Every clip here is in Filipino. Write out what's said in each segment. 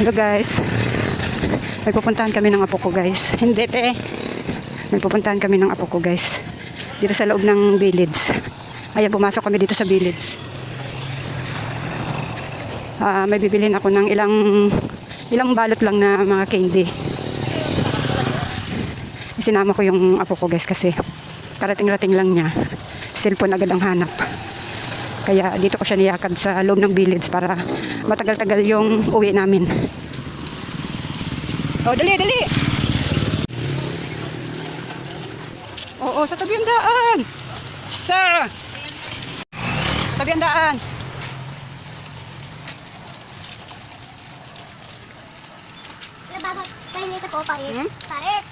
Hello guys. May kami ng apo ko guys. Hindi te. May pupuntahan kami ng apo ko guys. Dito sa loob ng village. Ayan, pumasok kami dito sa village. Ah, may bibilhin ako ng ilang ilang balot lang na mga candy. Sinama ko yung apo ko guys kasi karating-rating lang niya. Cellphone agad ang hanap. Kaya dito ko siya niyakad sa loob ng village para matagal-tagal yung uwi namin. Oh, dali, dali! Oo, sa tabi ang daan! Sa! Tabi ang daan! Po, Paris. Hmm?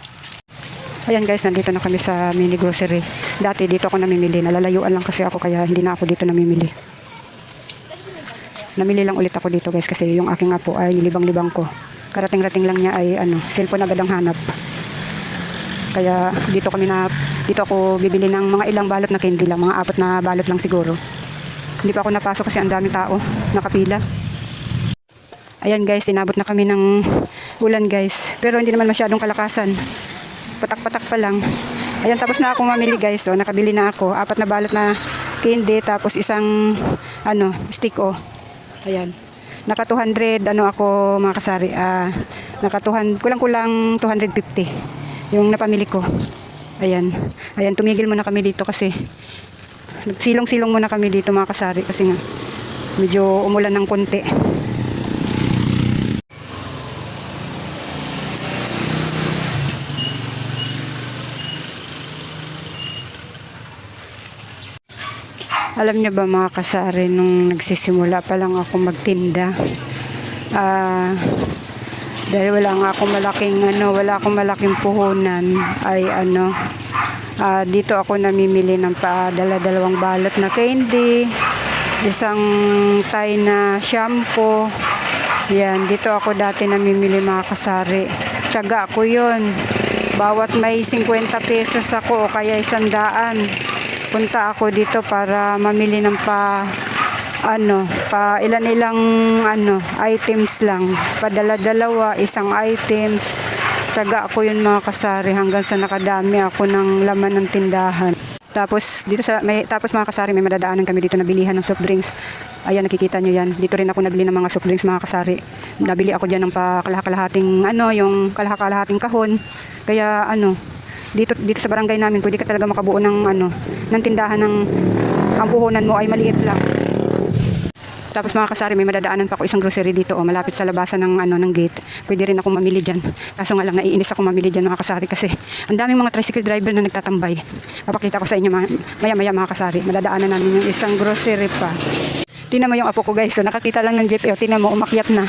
Ayan guys, nandito na kami sa mini grocery. Dati dito ako namimili. Nalalayuan lang kasi ako kaya hindi na ako dito namimili. Namili lang ulit ako dito guys kasi yung aking apo ay nilibang-libang ko. Karating-rating lang niya ay ano, cellphone agad ang hanap. Kaya dito kami na dito ako bibili ng mga ilang balot na candy lang, mga apat na balot lang siguro. Hindi pa ako napasok kasi ang daming tao, nakapila. Ayan guys, inabot na kami ng ulan guys. Pero hindi naman masyadong kalakasan. Patak-patak pa lang. Ayan, tapos na ako mamili guys. So, nakabili na ako. Apat na balot na candy, tapos isang ano, stick oh. Ayan. Naka 200, ano ako mga kasari. Ah, naka 200, kulang-kulang 250. Yung napamili ko. Ayan. Ayan, tumigil muna kami dito kasi silong-silong muna kami dito mga kasari kasi nga medyo umulan ng konti. Alam niyo ba mga kasari, nung nagsisimula pa lang ako magtinda, ah, dahil wala nga akong malaking, ano, wala akong malaking puhunan, ay ano, ah, dito ako namimili ng pa, dala-dalawang balot na candy, isang tay na shampoo, yan, dito ako dati namimili mga kasari. Tiyaga ko yun. Bawat may 50 pesos ako o kaya isang daan punta ako dito para mamili ng pa ano, pa ilan-ilang ano, items lang. Padala-dalawa, isang items. Tsaga ako yun mga kasari hanggang sa nakadami ako ng laman ng tindahan. Tapos dito sa may tapos mga kasari may madadaanan kami dito na bilihan ng soft drinks. Ayan nakikita nyo yan. Dito rin ako nabili ng mga soft drinks mga kasari. Nabili ako diyan ng pa kalahakalahating ano, yung kalahakalahating kahon. Kaya ano, dito dito sa barangay namin pwede ka talaga makabuo ng ano ng tindahan ng ang puhunan mo ay maliit lang tapos mga kasari may madadaanan pa ako isang grocery dito oh, malapit sa labasan ng ano ng gate pwede rin ako mamili diyan kaso nga lang naiinis ako mamili diyan mga kasari kasi ang daming mga tricycle driver na nagtatambay papakita ko sa inyo mga, maya maya mga kasari madadaanan namin yung isang grocery pa Tingnan mo yung apo ko guys. So nakakita lang ng jeep. Eh, tingnan mo umakyat na.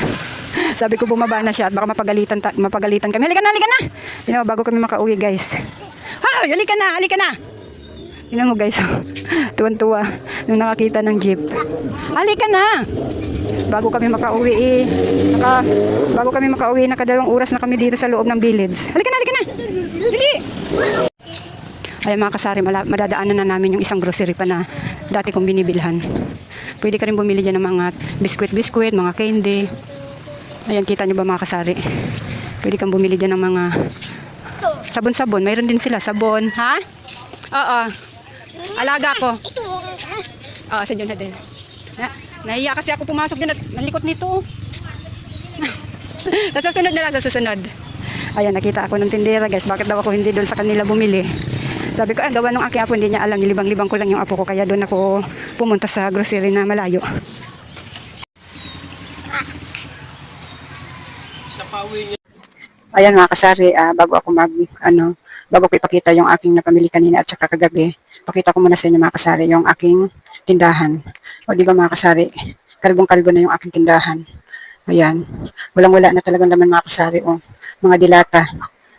Sabi ko bumaba na siya at baka mapagalitan, ta- mapagalitan kami. Halika na, halika na. Tingnan mo bago kami makauwi guys. Ha, halika na, halika na. Tingnan mo guys. Tuwan-tuwa nung nakakita ng jeep. Halika na. Bago kami makauwi eh. Naka, bago kami makauwi, nakadalawang oras na kami dito sa loob ng village. Halika na, halika na. Dali. Ay mga kasari, madadaanan na namin yung isang grocery pa na dati kong binibilhan. Pwede ka rin bumili dyan ng mga biskwit-biskwit, mga candy. Ayan, kita nyo ba mga kasari? Pwede kang bumili dyan ng mga sabon-sabon. Mayroon din sila, sabon. Ha? Oo. Alaga ko. Oo, sa na din. Na, nahiya kasi ako pumasok din at nalikot nito. sa susunod na lang, sa. Ayan, nakita ako ng tindera guys. Bakit daw ako hindi doon sa kanila bumili? Sabi ko, ah, gawa ng aking apo, hindi niya alam. Nilibang-libang ko lang yung apo ko. Kaya doon ako pumunta sa grocery na malayo. Ayan mga kasari, ah, bago ako mag, ano, bago ko ipakita yung aking napamili kanina at saka kagabi, pakita ko muna sa inyo mga kasari yung aking tindahan. O di ba mga kasari, kalbong-kalbo na yung aking tindahan. Ayan, walang-wala na talagang laman mga kasari. O, mga dilata.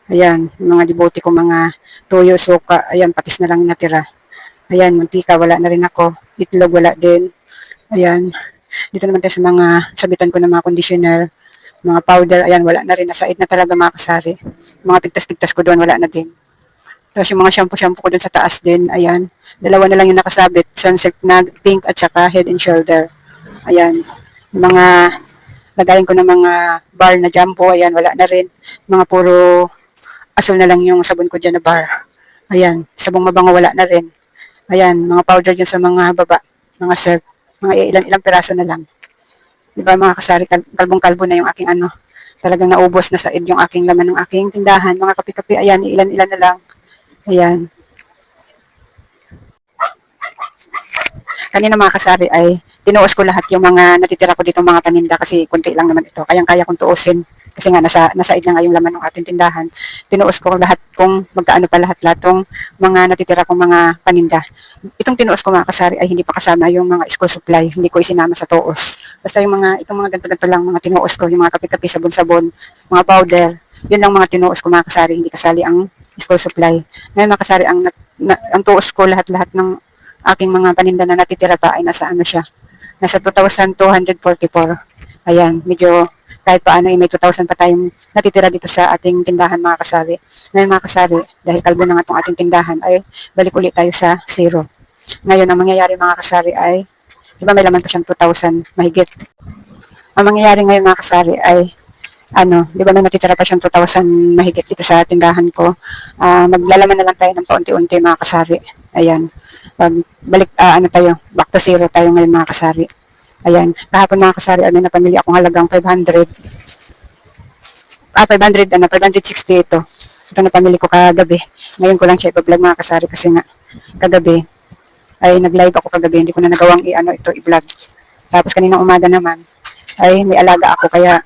Ayan, mga dibote ko, mga toyo, suka. Ayan, patis na lang natira. Ayan, mantika, wala na rin ako. Itlog, wala din. Ayan, dito naman tayo sa mga sabitan ko ng mga conditioner mga powder, ayan, wala na rin. Nasaid na talaga mga kasari. Mga pigtas-pigtas ko doon, wala na din. Tapos yung mga shampoo-shampoo ko doon sa taas din, ayan. Dalawa na lang yung nakasabit. Sunsilk na pink at saka head and shoulder. Ayan. Yung mga lagayin ko ng mga bar na jumbo, ayan, wala na rin. Mga puro asul na lang yung sabon ko dyan na bar. Ayan, sabong mabango wala na rin. Ayan, mga powder dyan sa mga baba, mga surf, mga ilan-ilang piraso na lang. Di ba mga kasari, kal- kalbong-kalbo na yung aking ano, talagang naubos na sa id yung aking laman ng aking tindahan. Mga kape-kape, ayan, ilan-ilan na lang. Ayan. Kanina mga kasari ay tinuos ko lahat yung mga natitira ko dito mga paninda kasi kunti lang naman ito. Kayang kaya kong tuusin kasi nga nasa nasa id na nga yung laman ng ating tindahan. Tinuos ko lahat kung magkaano pa lahat lahat tong mga natitira kong mga paninda. Itong tinuos ko mga kasari ay hindi pa kasama yung mga school supply. Hindi ko isinama sa tuos. Basta yung mga itong mga ganito-ganito lang mga tinuos ko, yung mga kape-kape, sabon-sabon, mga powder. Yun lang mga tinuos ko mga kasari, hindi kasali ang school supply. Ngayon mga kasari, ang, na, ang tuos ko lahat-lahat ng aking mga paninda na natitira pa ay nasa ano siya, nasa 2,244. Ayan, medyo kahit paano ay may 2,000 pa tayong natitira dito sa ating tindahan mga kasari. Ngayon mga kasari, dahil kalbo na nga itong ating tindahan, ay balik ulit tayo sa zero. Ngayon, ang mangyayari mga kasari ay, di ba may laman pa siyang 2,000 mahigit. Ang mangyayari ngayon mga kasari ay, ano, di ba may natitira pa siyang 2,000 mahigit dito sa tindahan ko. Ah, maglalaman na lang tayo ng paunti-unti mga kasari. Ayan. Pag balik, ah, ano tayo, back to zero tayo ngayon mga kasari. Ayan. Kahapon mga kasari, ano, napamili akong halagang 500. Ah, 500, ano, 560 ito. Ito napamili ko kagabi. Ngayon ko lang siya ipa-vlog mga kasari kasi nga, kagabi, ay nag-live ako kagabi, hindi ko na nagawang i-ano ito, i-vlog. Tapos kaninang umaga naman, ay may alaga ako kaya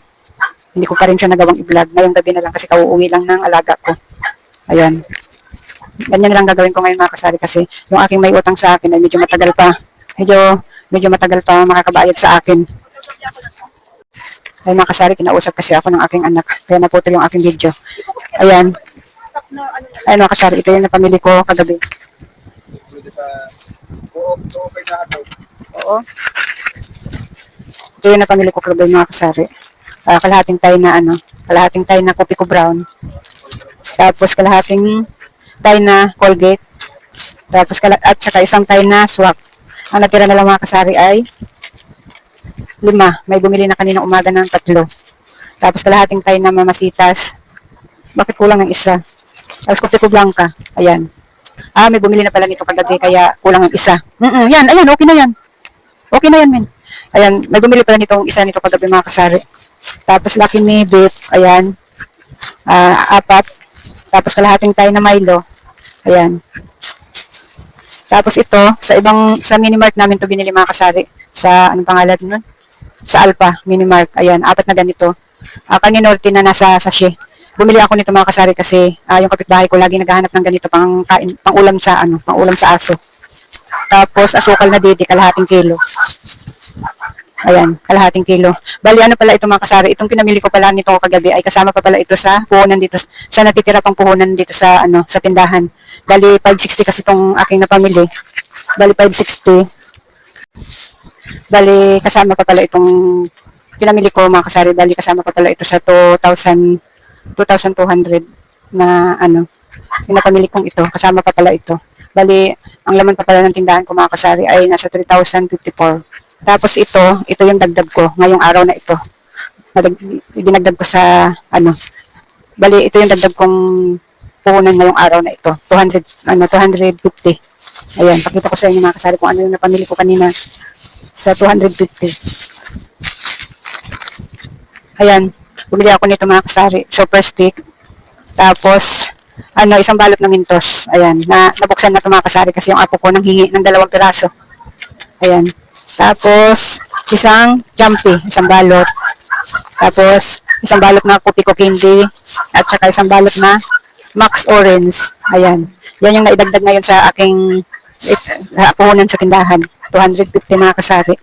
hindi ko pa rin siya nagawang i-vlog. Ngayong gabi na lang kasi kauuwi lang ng alaga ko. Ayan. Ganyan na lang gagawin ko ngayon mga kasari kasi yung aking may utang sa akin ay medyo matagal pa. Medyo, medyo matagal pa makakabayad sa akin. Ay mga kasari, kinausap kasi ako ng aking anak. Kaya naputol yung aking video. Ayan. Ayan mga kasari, ito yung napamili ko kagabi. Oo. Ito yung napamili ko kagabi mga kasari. Ah, kalahating tayo na ano, kalahating tayo na kopi ko brown. Tapos kalahating tayo na Colgate. Tapos kala at saka isang tayo na swak. Ang natira na lang mga kasari ay lima. May bumili na kanina umaga ng tatlo. Tapos kalahating tayo na mamasitas. Bakit kulang ng isa? Tapos kopi ko blanca. Ayan. Ah, may bumili na pala nito kagabi kaya kulang ng isa. Mm yan, ayan, okay na yan. Okay na yan, men. Ayan, may bumili pala nitong isa nito kagabi mga kasari. Tapos laki ni beef, ayan. Ah, apat. Tapos kalahating tayo na Milo. Ayan. Tapos ito, sa ibang, sa minimart namin to binili mga kasari. Sa, anong pangalan nun? Sa Alpha, minimart. Ayan, apat na ganito. Uh, Norte na nasa sachet. Bumili ako nito mga kasari kasi ah, yung kapitbahay ko lagi naghahanap ng ganito pang kain, pang ulam sa ano, pang ulam sa aso. Tapos asukal na didi, kalahating kilo. Ayan, kalahating kilo. Bali, ano pala ito mga kasari, itong pinamili ko pala nito kagabi ay kasama pa pala ito sa puhunan dito, sa natitira pang puhunan dito sa, ano, sa tindahan. Bali, 560 kasi itong aking napamili. Bali, 560. Bali, kasama pa pala itong pinamili ko mga kasari. Bali, kasama pa pala ito sa 2,000, 2,200 na, ano, yung napamili kong ito. Kasama pa pala ito. Bali, ang laman pa pala ng tindahan ko mga kasari ay nasa 3,054. Tapos ito, ito yung dagdag ko ngayong araw na ito. Dinagdag ko sa ano. Bali, ito yung dagdag kong puhunan ngayong araw na ito. 200 ano 250. Ayan, pakita ko sa inyo mga kasari kung ano yung napamili ko kanina sa 250. Ayan, bumili ako nito mga kasari, super stick. Tapos ano, isang balot ng mintos. Ayan, na nabuksan na ito mga kasari kasi yung apo ko nang hingi ng dalawang piraso. Ayan. Tapos, isang jumpy, isang balot. Tapos, isang balot na kopi ko candy. At saka isang balot na Max Orange. Ayan. Yan yung naidagdag ngayon sa aking sa puhunan sa tindahan. 250 mga kasari.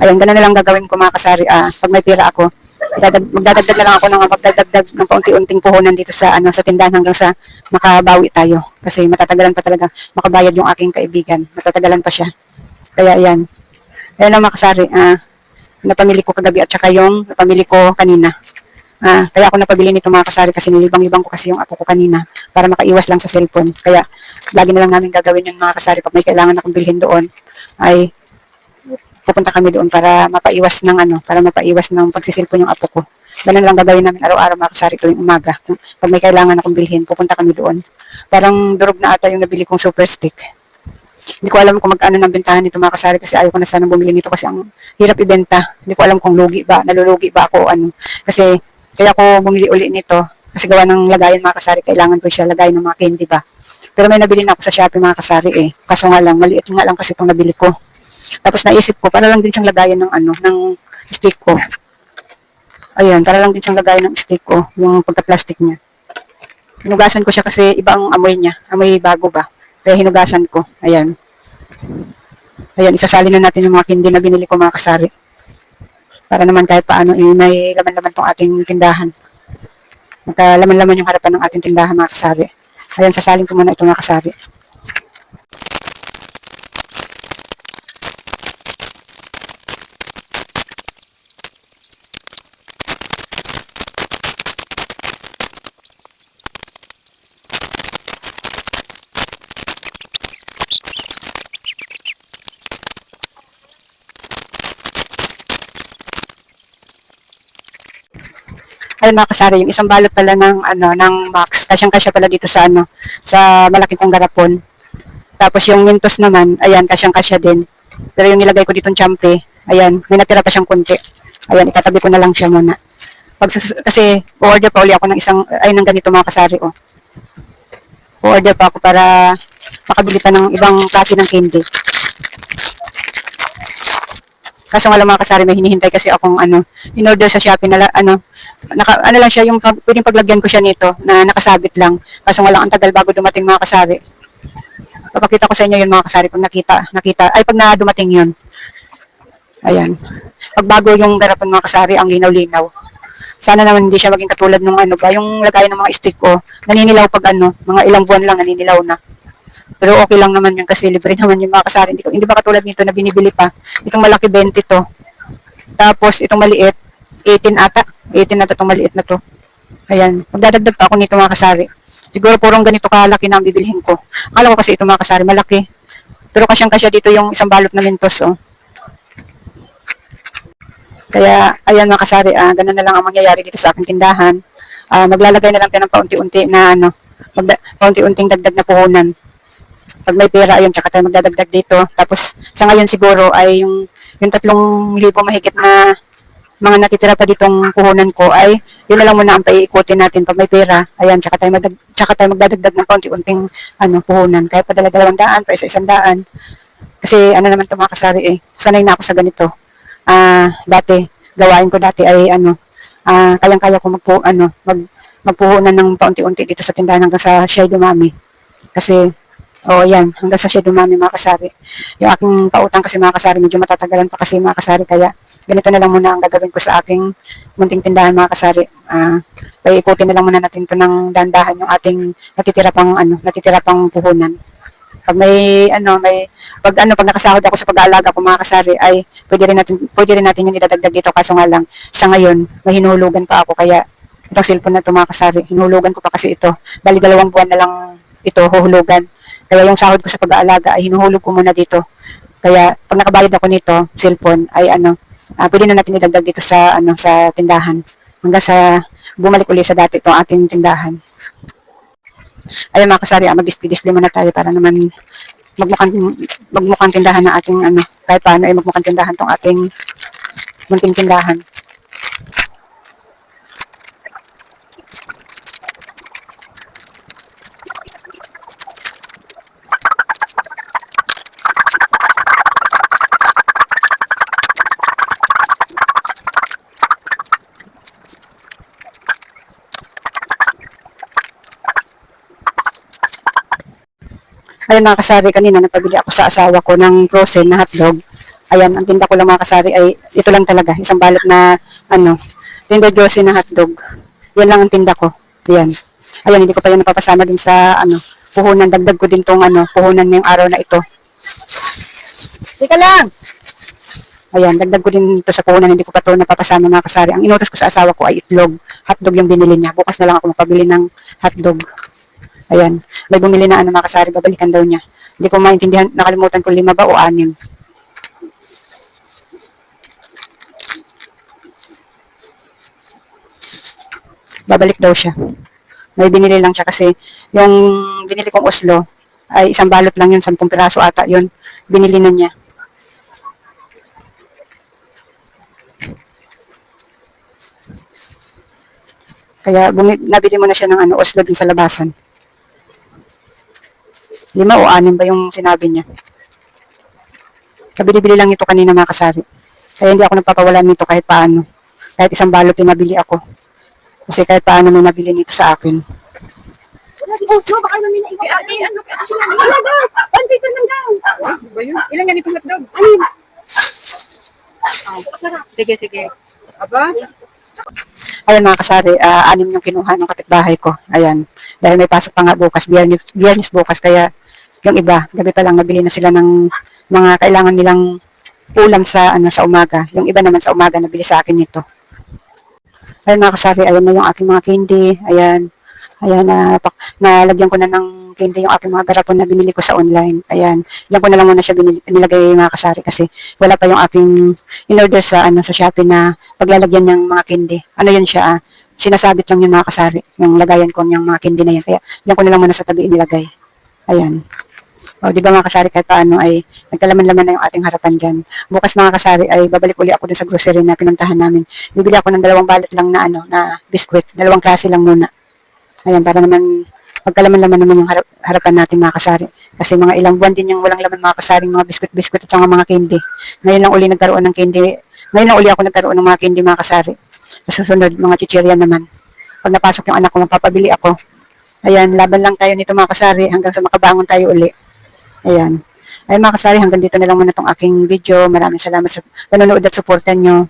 Ayan, ganun na lang gagawin ko mga kasari. Ah, pag may pira ako, Dadag, magdadagdag na lang ako ng magdadagdag ng paunti-unting puhunan dito sa ano sa tindahan hanggang sa makabawi tayo. Kasi matatagalan pa talaga makabayad yung aking kaibigan. Matatagalan pa siya. Kaya yan. Ayan lang mga kasari. Ah, napamili ko kagabi at saka yung napamili ko kanina. Ah, kaya ako napabili nito mga kasari kasi nilibang-libang ko kasi yung apo ko kanina para makaiwas lang sa cellphone. Kaya lagi na lang namin gagawin yung mga kasari pag may kailangan akong bilhin doon ay pupunta kami doon para mapaiwas ng ano, para mapaiwas ng pagsisilpon yung apo ko. Ganun lang gagawin namin araw-araw mga kasari tuwing umaga. Kung- Pag may kailangan akong bilhin, pupunta kami doon. Parang durog na ata yung nabili kong super stick. Hindi ko alam kung magkano ng bentahan nito mga kasari kasi ayaw ko na sana bumili nito kasi ang hirap ibenta. Hindi ko alam kung lugi ba, nalulugi ba ako o ano. Kasi kaya ako bumili uli nito kasi gawa ng lagayan mga kasari, kailangan ko siya lagay ng mga candy ba. Pero may nabili na ako sa Shopee mga kasari eh. Kaso nga lang, maliit nga lang kasi itong nabili ko. Tapos naisip ko, para lang din siyang lagayan ng ano, ng stick ko. Ayan, para lang din siyang lagayan ng stick ko, yung pagka-plastic niya. Hinugasan ko siya kasi iba ang amoy niya. Amoy bago ba? Kaya hinugasan ko. Ayan. Ayan, isasali na natin yung mga kindi na binili ko mga kasari. Para naman kahit paano, eh, may laman-laman tong ating tindahan. Magkalaman-laman yung harapan ng ating tindahan mga kasari. Ayan, sasalin ko muna ito mga kasari. Ayun mga kasari, yung isang balot pala ng ano ng Max, kasyang kasya pala dito sa ano sa malaki kong garapon. Tapos yung Mintos naman, ayan, kasyang kasya din. Pero yung nilagay ko dito champe, ayan, may natira pa siyang konti. Ayan, itatabi ko na lang siya muna. Pag, kasi, order pa uli ako ng isang, ay, ng ganito mga kasari, oh. order pa ako para makabili pa ng ibang klase ng candy. Kaso nga lang mga kasari, may hinihintay kasi akong ano, in-order sa Shopee na ano, naka, ano lang siya, yung pwedeng paglagyan ko siya nito na nakasabit lang. Kaso nga lang, ang tagal bago dumating mga kasari. Papakita ko sa inyo yun mga kasari pag nakita, nakita, ay pag na dumating yun. Ayan. Pag bago yung garapon mga kasari, ang linaw-linaw. Sana naman hindi siya maging katulad nung ano ba, yung lagay ng mga stick ko, naninilaw pag ano, mga ilang buwan lang naninilaw na. Pero okay lang naman yun kasi libre naman yung mga kasari. Hindi, hindi ba katulad nito na binibili pa? Itong malaki 20 to. Tapos itong maliit, 18 ata. 18 ata itong maliit na to. Ayan. Magdadagdag pa ako nito mga kasari. Siguro purong ganito kalaki na ang bibilhin ko. Akala ko kasi ito mga kasari malaki. Pero kasyang kasya dito yung isang balot na mintos oh. Kaya, ayan mga kasari, ah, ganun na lang ang mangyayari dito sa aking tindahan. Ah, maglalagay na lang tayo ng paunti-unti na ano, magda- paunti-unting dagdag na puhunan. Pag may pera, ayun, tsaka tayo magdadagdag dito. Tapos, sa ngayon siguro ay yung, yung tatlong libo mahigit na mga natitira pa ditong puhunan ko ay yun na lang muna ang paiikutin natin pag may pera. Ayan, tsaka tayo, magdag, tsaka tayo magdadagdag ng paunti-unting ano, puhunan. Kahit pa dala dalawang daan, pa isa-isang daan. Kasi ano naman ito mga kasari eh, sanay na ako sa ganito. Ah, dati, gawain ko dati ay ano, ah, kayang-kaya ko magpu, ano, mag, magpuhunan ng paunti-unti dito sa tindahan hanggang sa Share Dumami. Kasi, oh yan, hanggang sa Share Dumami mga kasari. Yung aking pautang kasi mga kasari, medyo matatagalan pa kasi mga kasari, kaya ganito na lang muna ang gagawin ko sa aking munting tindahan mga kasari. Ah, paiikutin na lang muna natin to ng dandahan yung ating natitira pang ano, natitira pang puhunan. Pag may ano may pag ano pag nakasahod ako sa pag-aalaga ko mga kasari ay pwede rin natin pwede rin natin yung idadagdag dito. Kaso nga lang sa ngayon may hinulugan pa ako. Kaya itong cellphone na ito mga kasari hinulugan ko pa kasi ito. Bali dalawang buwan na lang ito huhulugan. Kaya yung sahod ko sa pag-aalaga ay hinuhulog ko muna dito. Kaya pag nakabayad ako nito cellphone ay ano ah, pwede na natin idagdag dito sa ano sa tindahan hanggang sa bumalik uli sa dati itong ating tindahan ayun mga kasari, ah, mag-display-display muna tayo para naman magmukhang, magmukhang tindahan na ating ano, kahit paano ay magmukhang tindahan tong ating munting tindahan. Ayun mga kasari, kanina nagpabili ako sa asawa ko ng frozen na hotdog. Ayan, ang tinda ko lang mga kasari ay ito lang talaga, isang balot na ano, Tinder Josie na hotdog. Yan lang ang tinda ko. Ayan. Ayan, hindi ko pa yan napapasama din sa ano, puhunan. Dagdag ko din tong ano, puhunan ngayong araw na ito. Teka lang! Ayan, dagdag ko din ito sa puhunan. Hindi ko pa ito napapasama mga kasari. Ang inutos ko sa asawa ko ay itlog. Hotdog yung binili niya. Bukas na lang ako magpabili ng hotdog. Ayan. May bumili na ano mga kasari, babalikan daw niya. Hindi ko maintindihan, nakalimutan ko lima ba o anim. Babalik daw siya. May binili lang siya kasi yung binili kong Oslo ay isang balot lang yun, sampung piraso ata yun. Binili na niya. Kaya bumi- nabili mo na siya ng ano, Oslo din sa labasan. Lima o anim ba yung sinabi niya? Kabili-bili lang ito kanina mga kasari. Kaya hindi ako nagpapawalan nito kahit paano. Kahit isang balot din nabili ako. Kasi kahit paano may nabili nito sa akin. Wala di Oslo, baka namin na iba. Ay, ano? Wala daw. One paper lang daw. Ba yun? Ilan yan itong hotdog? Ano yun? Sige, sige. Aba? Ayan mga kasari, ah, anim yung kinuha ng kapitbahay ko. Ayan. Dahil may pasok pa nga bukas, biyernes, biyernes bukas, kaya yung iba, gabi pa lang nabili na sila ng mga kailangan nilang ulam sa ano sa umaga. Yung iba naman sa umaga nabili sa akin nito. Ayan mga kasari, ayan na yung aking mga candy. Ayan. Ayan, na nalagyan ko na ng candy yung aking mga garapon na binili ko sa online. Ayan. Diyan ko na lang muna siya binili, nilagay mga kasari kasi wala pa yung aking in-order sa ano sa Shopee na paglalagyan ng mga candy. Ano yun siya? ah, sinasabit lang yung mga kasari. Yung lagayan ko yung mga candy na yan. Kaya diyan ko na lang muna sa tabi inilagay. Ayan. O, di ba mga kasari, kahit paano ay nagkalaman-laman na yung ating harapan dyan. Bukas mga kasari ay babalik uli ako dun sa grocery na pinuntahan namin. Bibili ako ng dalawang balot lang na ano, na biskwit. Dalawang klase lang muna. Ayan, para naman magkalaman-laman naman yung harap- harapan natin mga kasari. Kasi mga ilang buwan din yung walang laman mga kasaring mga biskwit-biskwit at mga candy. Ngayon lang uli nagkaroon ng candy. Ngayon lang uli ako nagkaroon ng mga candy mga kasari. Sa susunod, mga chichirya naman. Pag napasok yung anak ko, magpapabili ako. Ayan, laban lang tayo nito mga kasari hanggang sa makabangon tayo uli. Ayan. Ay mga kasari, hanggang dito na lang muna itong aking video. Maraming salamat sa panonood at suportan nyo.